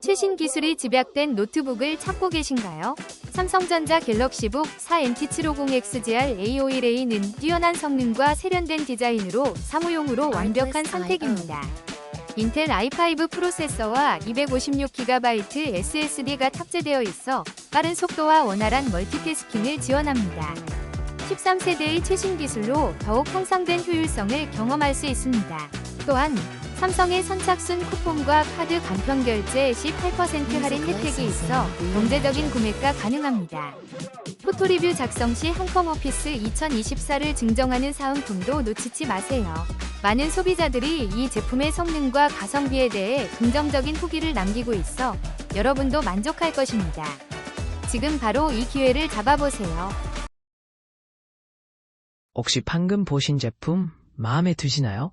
최신 기술이 집약된 노트북을 찾고 계신가요? 삼성전자 갤럭시북 4NT750XGR A51A는 뛰어난 성능과 세련된 디자인으로 사무용으로 완벽한 선택입니다. 인텔 i5 프로세서와 256GB SSD가 탑재되어 있어 빠른 속도와 원활한 멀티태스킹을 지원합니다. 13세대의 최신 기술로 더욱 향상된 효율성을 경험할 수 있습니다. 또한 삼성의 선착순 쿠폰과 카드 간편 결제 시8% 할인 혜택이 있어 경제적인 구매가 가능합니다. 포토리뷰 작성 시 한컴 오피스 2024를 증정하는 사은품도 놓치지 마세요. 많은 소비자들이 이 제품의 성능과 가성비에 대해 긍정적인 후기를 남기고 있어 여러분도 만족할 것입니다. 지금 바로 이 기회를 잡아보세요. 혹시 방금 보신 제품 마음에 드시나요?